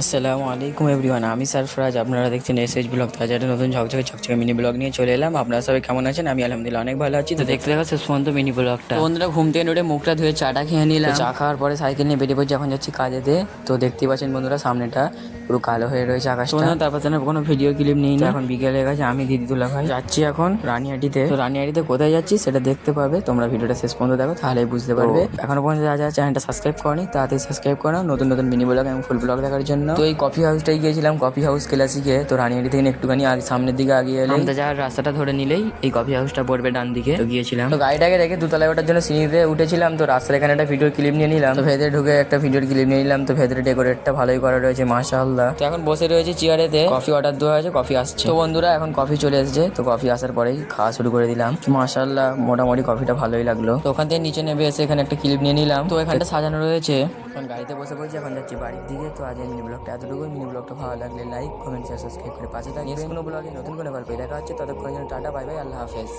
আসসালামু আলাইকুম এভরিওয়ান আমি সারফরাজ। আপনারা দেখছেন এস এইচ ব্লগ একটা নতুন ঝকঝকে ঝকঝকে মিনি ব্লগ নিয়ে চলে এলাম। আপনারা সবাই কেমন আছেন? আমি আলহামদুলিল্লাহ অনেক ভালো আছি। তো দেখতে দেখা শেষ পর্যন্ত মিনি ব্লগটা বন্ধুরা ঘুম থেকে উঠে মুখটা ধুয়ে চাটা খেয়ে নিলাম। চা খাওয়ার পরে সাইকেল নিয়ে বেরিয়ে পড়ছি এখন যাচ্ছি কাজেতে। তো দেখতেই পাচ্ছেন বন্ধুরা সামনেটা পুরো কালো হয়ে রয়েছে আকাশটা। তারপর তো কোনো ভিডিও ক্লিপ নেই। না এখন বিকেলে গেছে আমি দিদি তুলা ভাই। যাচ্ছি এখন রানিহাটিতে তো রানিহাটিতে কোথায় যাচ্ছি সেটা দেখতে পাবে। তোমরা ভিডিওটা শেষ পর্যন্ত দেখো তাহলেই বুঝতে পারবে। এখনও পর্যন্ত যা যা চ্যানেলটা সাবস্ক্রাইব করনি তাড়াতাড়ি সাবস্ক্রাইব করো। নতুন নতুন মিনি ব্লগ এবং ফুল ব্লগ দেখার জন্য। তো এই কফি হাউসটাই গিয়েছিলাম কফি হাউস ক্লাসিকে তো রানিহাটি থেকে একটুখানি আগে সামনের দিকে আগিয়ে এলে আমরা যাওয়ার রাস্তাটা ধরে নিলেই এই কফি হাউসটা পড়বে ডান দিকে। তো গিয়েছিলাম। তো গাড়িটাকে রেখে দুতলায় ওঠার জন্য সিঁড়িতে উঠেছিলাম। তো রাস্তার এখানে একটা ভিডিও ক্লিপ নিয়ে নিলাম। তো ভেতরে ঢুকে একটা ভিডিওর ক্লিপ নিয়ে নিলাম। তো ভেতরে ডেকোরেটটা ভালোই করা রয়েছে মাশাআল্লাহ। তো এখন বসে রয়েছে চেয়ারেতে। কফি অর্ডার দেওয়া হয়েছে কফি আসছে। তো বন্ধুরা এখন কফি চলে এসেছে। তো কফি আসার পরেই খাওয়া শুরু করে দিলাম। মাশাআল্লাহ মোটামুটি কফিটা ভালোই লাগল। তো ওখান থেকে নিচে নেমে এসে এখানে একটা ক্লিপ নিয়ে নিলাম। তো এখানটা সাজানো রয়েছে। এখন গাড়িতে বসে পড়েছি, এখন যাচ্ছি বাড়ির দিকে। তো আজ মিনি ব্লগটা এতটুকুই। মিনি ব্লগটা ভালো লাগলে লাইক কমেন্ট শেয়ার সাবস্ক্রাইব করে পাশে থাকবে কোনো ব্লগে নতুন কোনো গল্পে দেখা হচ্ছে ততক্ষণ টাটা বাই বাই আল্লাহ হাফেজ।